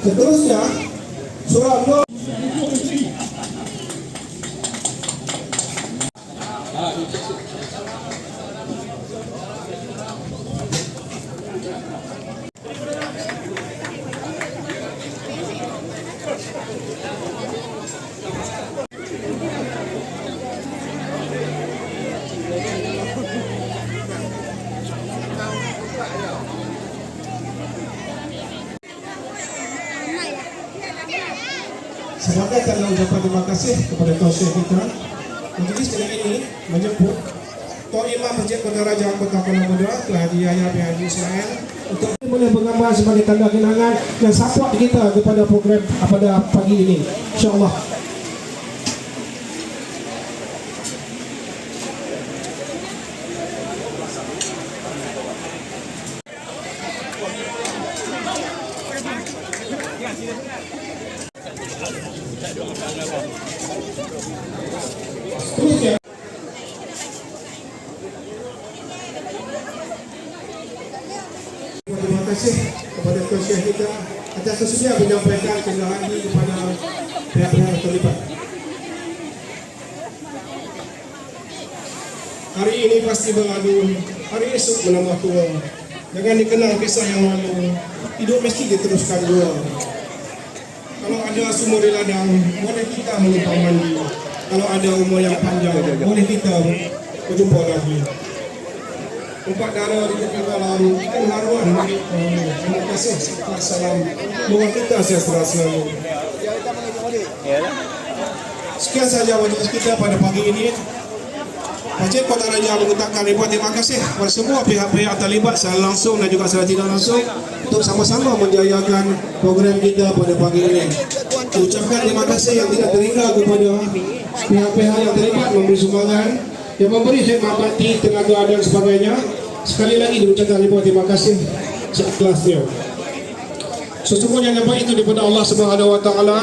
Seterusnya surat no Ah, Sebagai tanda ucapan terima kasih kepada Tuan Syekh kita Majlis dengan ini menyebut Tuan Imam Masjid Kota Raja Kota Kuala Muda telah diayah oleh Haji Ismail. Untuk boleh bergambar sebagai tanda kenangan dan support kita kepada program pada pagi ini. insyaAllah Terima kasih kepada Syekh kita atas kesedia menyampaikan kendahan ini kepada pihak-pihak terlibat. Hari ini pasti berlalu, hari esok menambah tua. Jangan dikenang kisah yang lalu, hidup mesti diteruskan dua. Ada sumur di ladang, boleh kita menumpang mandi. Kalau ada umur yang panjang, boleh kita berjumpa lagi. Empat darah di tepi malam dan haruan. Terima kasih. Salam. Moga kita sejahtera selalu. Sekian saja majlis kita pada pagi ini. Masjid Kota Raja mengucapkan ribuan terima kasih kepada semua pihak-pihak terlibat secara langsung dan juga secara tidak langsung untuk sama-sama menjayakan program kita pada pagi ini. Ucapkan terima kasih yang tidak terhingga kepada pihak-pihak yang terlibat memberi sumbangan yang memberi khidmat bakti, tenaga dan sebagainya. Sekali lagi diucapkan ribuan terima kasih seikhlasnya. Sesungguhnya yang baik itu daripada Allah Subhanahu Wa Taala.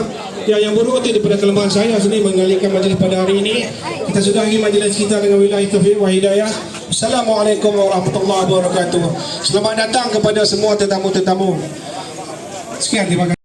Ya yang buruk itu daripada kelemahan saya sendiri mengalihkan majlis pada hari ini. Kita sudahi majlis kita dengan wilayah taufiq wa hidayah. Assalamualaikum warahmatullahi wabarakatuh. Selamat datang kepada semua tetamu-tetamu. Sekian terima kasih.